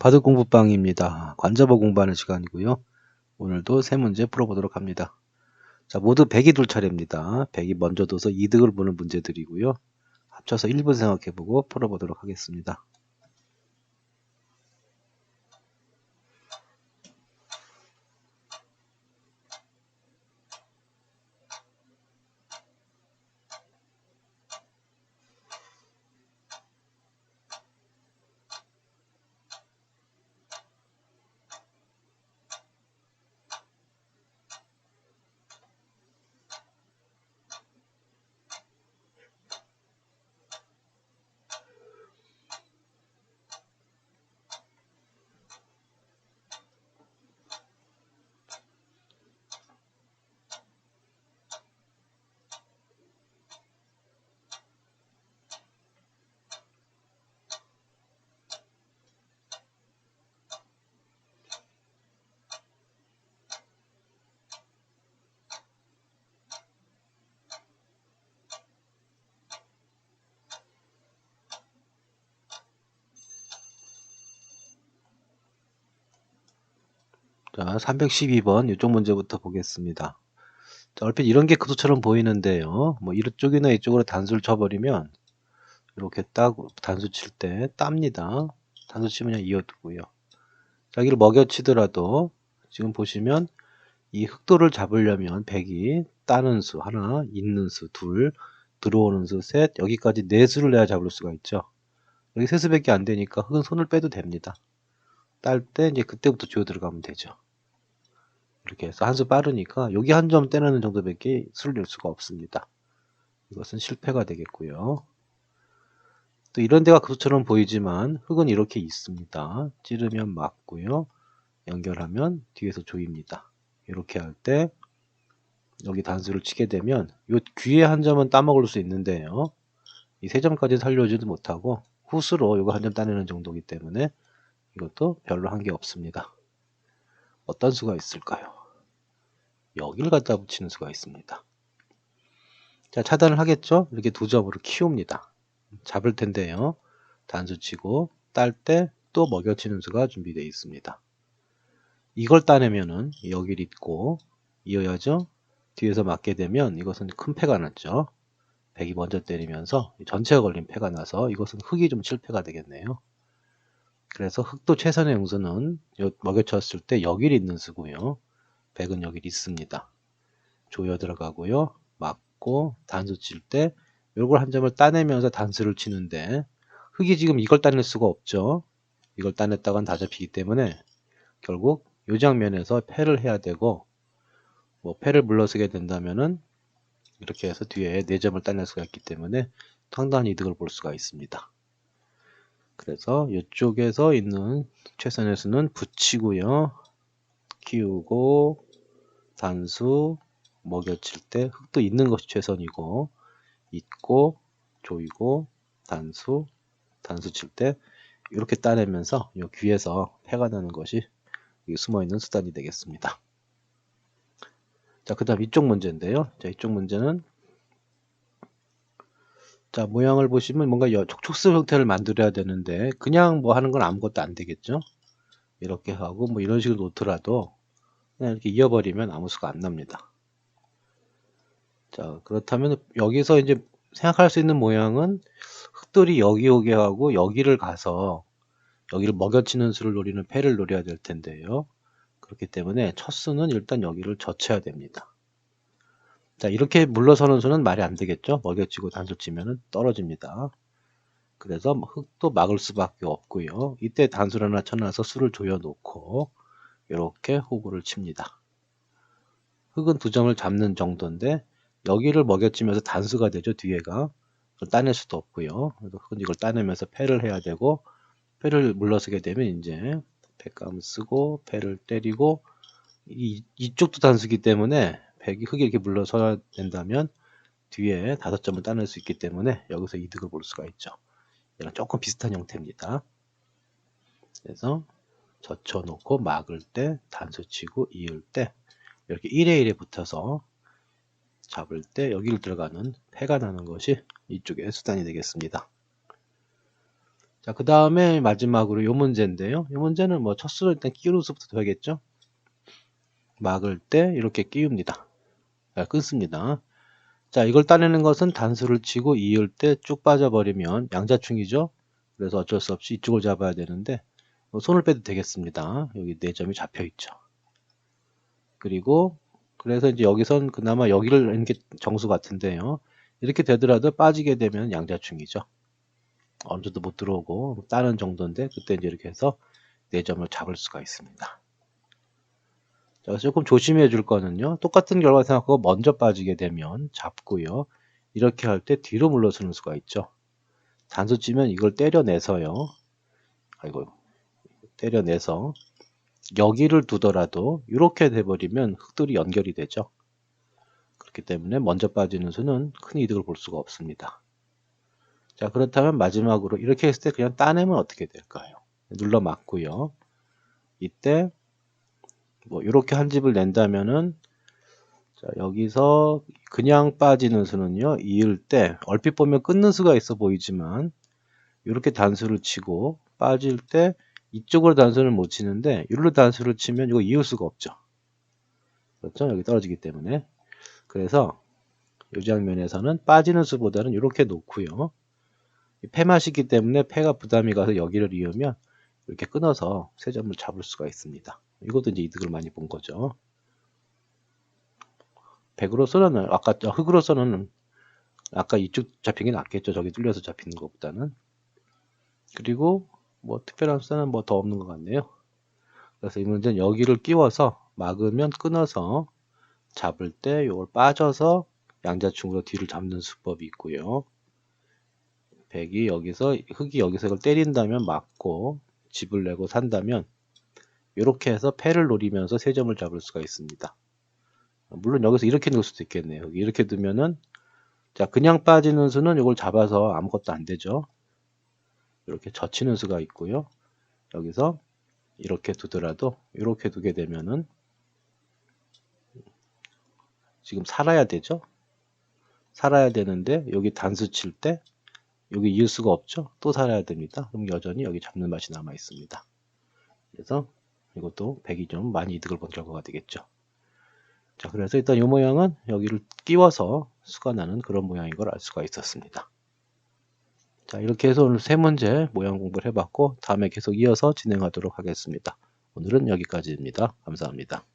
바둑 공부방입니다. 관자보 공부하는 시간이고요. 오늘도 세 문제 풀어보도록 합니다. 자, 모두 100이 둘 차례입니다. 100이 먼저 둬서 이득을 보는 문제들이고요. 합쳐서 1분 생각해보고 풀어보도록 하겠습니다. 자, 312번 이쪽 문제부터 보겠습니다. 자, 얼핏 이런 게 그도처럼 보이는데요. 뭐 이쪽이나 이쪽으로 단수를 쳐버리면 이렇게 딱 단수 칠 때 땁니다. 단수 치면 그냥 이어두고요. 자기를 먹여치더라도 지금 보시면 이 흑도를 잡으려면 100이 따는 수 하나, 있는 수 둘, 들어오는 수 셋, 여기까지 네 수를 내야 잡을 수가 있죠. 여기 세 수밖에 안 되니까 흑은 손을 빼도 됩니다. 딸 때 이제 그때부터 조여 들어가면 되죠. 이렇게 해서 한 수 빠르니까 여기 한 점 떼내는 정도밖에 수를 낼 수가 없습니다. 이것은 실패가 되겠고요. 또 이런 데가 그처럼 보이지만 흙은 이렇게 있습니다. 찌르면 맞고요. 연결하면 뒤에서 조입니다. 이렇게 할 때 여기 단수를 치게 되면 이 귀에 한 점은 따먹을 수 있는데요. 이 세 점까지 살려주지 못하고 후수로 이거 한 점 따내는 정도이기 때문에 이것도 별로 한 게 없습니다. 어떤 수가 있을까요? 여기를 갖다 붙이는 수가 있습니다. 자, 차단을 하겠죠? 이렇게 두 점으로 키웁니다. 잡을 텐데요. 단수 치고 딸 때 또 먹여치는 수가 준비되어 있습니다. 이걸 따내면은 여기를 잇고 이어야죠. 뒤에서 맞게 되면 이것은 큰 패가 났죠. 백이 먼저 때리면서 전체가 걸린 패가 나서 이것은 흙이 좀 실패가 되겠네요. 그래서 흑도 최선의 용수는 먹여쳤을 때 여길 있는 수고요. 백은 여기 있습니다. 조여 들어가고요. 맞고 단수 칠 때 요걸 한 점을 따내면서 단수를 치는데 흑이 지금 이걸 따낼 수가 없죠. 이걸 따냈다간 다 잡히기 때문에 결국 이 장면에서 패를 해야 되고 뭐 패를 물러서게 된다면은 이렇게 해서 뒤에 4점을 따낼 수가 있기 때문에 상당한 이득을 볼 수가 있습니다. 그래서 이쪽에서 있는 최선의 수는 붙이고요. 키우고 단수 먹여칠 때 흙도 있는 것이 최선이고 있고 조이고 단수 단수 칠 때 이렇게 따내면서 이 귀에서 패가 나는 것이 숨어있는 수단이 되겠습니다. 자, 그 다음 이쪽 문제인데요. 자, 이쪽 문제는 자, 모양을 보시면 뭔가 촉촉스 형태를 만들어야 되는데 그냥 뭐 하는 건 아무것도 안 되겠죠. 이렇게 하고 뭐 이런 식으로 놓더라도 그냥 이렇게 이어버리면 아무 수가 안 납니다. 자, 그렇다면 여기서 이제 생각할 수 있는 모양은 흑돌이 여기 오게 하고 여기를 가서 여기를 먹여치는 수를 노리는 패를 노려야 될 텐데요. 그렇기 때문에 첫 수는 일단 여기를 젖혀야 됩니다. 자, 이렇게 물러서는 수는 말이 안 되겠죠. 먹여치고 단수 치면은 떨어집니다. 그래서 뭐 흙도 막을 수밖에 없고요. 이때 단수를 하나 쳐놔서 수를 조여 놓고 이렇게 호구를 칩니다. 흙은 두 점을 잡는 정도인데 여기를 먹여치면서 단수가 되죠. 뒤에가 따낼 수도 없고요. 그래서 흙은 이걸 따내면서 패를 해야 되고 패를 물러서게 되면 이제 패감 쓰고 패를 때리고 이, 이쪽도 단수기 때문에 백이 흙에 이렇게 물러서야 된다면 뒤에 다섯 점을 따낼 수 있기 때문에 여기서 이득을 볼 수가 있죠. 이랑 조금 비슷한 형태입니다. 그래서 젖혀놓고 막을 때 단수 치고 이을 때 이렇게 1에 1에 붙어서 잡을 때 여기를 들어가는 패가 나는 것이 이쪽의 수단이 되겠습니다. 자, 그 다음에 마지막으로 요 문제인데요. 이 문제는 뭐 첫 수를 일단 끼우는 수부터 해야겠죠. 막을 때 이렇게 끼웁니다. 자, 끊습니다. 자, 이걸 따내는 것은 단수를 치고 이을 때 쭉 빠져버리면 양자충이죠. 그래서 어쩔 수 없이 이쪽을 잡아야 되는데 뭐 손을 빼도 되겠습니다. 여기 네 점이 잡혀 있죠. 그리고 그래서 이제 여기선 그나마 여기를 하는 게 정수 같은데요. 이렇게 되더라도 빠지게 되면 양자충이죠. 어느 정도 못 들어오고 따는 정도인데 그때 이제 이렇게 해서 네 점을 잡을 수가 있습니다. 자, 조금 조심해 줄 거는요. 똑같은 결과 생각하고 먼저 빠지게 되면 잡고요. 이렇게 할 때 뒤로 물러서는 수가 있죠. 단수 치면 이걸 때려내서요. 아이고, 때려내서 여기를 두더라도 이렇게 돼버리면 흑돌이 연결이 되죠. 그렇기 때문에 먼저 빠지는 수는 큰 이득을 볼 수가 없습니다. 자 그렇다면 마지막으로 이렇게 했을 때 그냥 따내면 어떻게 될까요? 눌러 맞고요. 이때 뭐 이렇게 한 집을 낸다면은 자 여기서 그냥 빠지는 수는요 이을 때 얼핏 보면 끊는 수가 있어 보이지만 이렇게 단수를 치고 빠질 때 이쪽으로 단수를 못 치는데 이리로 단수를 치면 이거 이을 수가 없죠. 그렇죠? 여기 떨어지기 때문에. 그래서 이 장면에서는 빠지는 수보다는 이렇게 놓고요. 폐맛이기 때문에 폐가 부담이 가서 여기를 이으면 이렇게 끊어서 세 점을 잡을 수가 있습니다 이것도 이제 이득을 많이 본 거죠. 100으로서는 아까 흙으로서는 아까 이쪽 잡힌 게 낫겠죠. 저기 뚫려서 잡히는 것보다는. 그리고 뭐 특별한 수는 뭐더 없는 것 같네요. 그래서 이 문제는 여기를 끼워서 막으면 끊어서 잡을 때 이걸 빠져서 양자충으로 뒤를 잡는 수법이 있고요. 100이 여기서 흙이 여기서 이걸 때린다면 막고 집을 내고 산다면 이렇게 해서 패를 노리면서 세 점을 잡을 수가 있습니다. 물론 여기서 이렇게 넣을 수도 있겠네요. 이렇게 두면은 자 그냥 빠지는 수는 이걸 잡아서 아무것도 안 되죠. 이렇게 젖히는 수가 있고요. 여기서 이렇게 두더라도 이렇게 두게 되면은 지금 살아야 되죠. 살아야 되는데 여기 단수 칠 때 여기 이을 수가 없죠. 또 살아야 됩니다. 그럼 여전히 여기 잡는 맛이 남아 있습니다. 그래서 이것도 100이 좀 많이 이득을 본 결과가 되겠죠. 자, 그래서 일단 이 모양은 여기를 끼워서 수가 나는 그런 모양인 걸 알 수가 있었습니다. 자, 이렇게 해서 오늘 세 문제 모양 공부를 해봤고, 다음에 계속 이어서 진행하도록 하겠습니다. 오늘은 여기까지입니다. 감사합니다.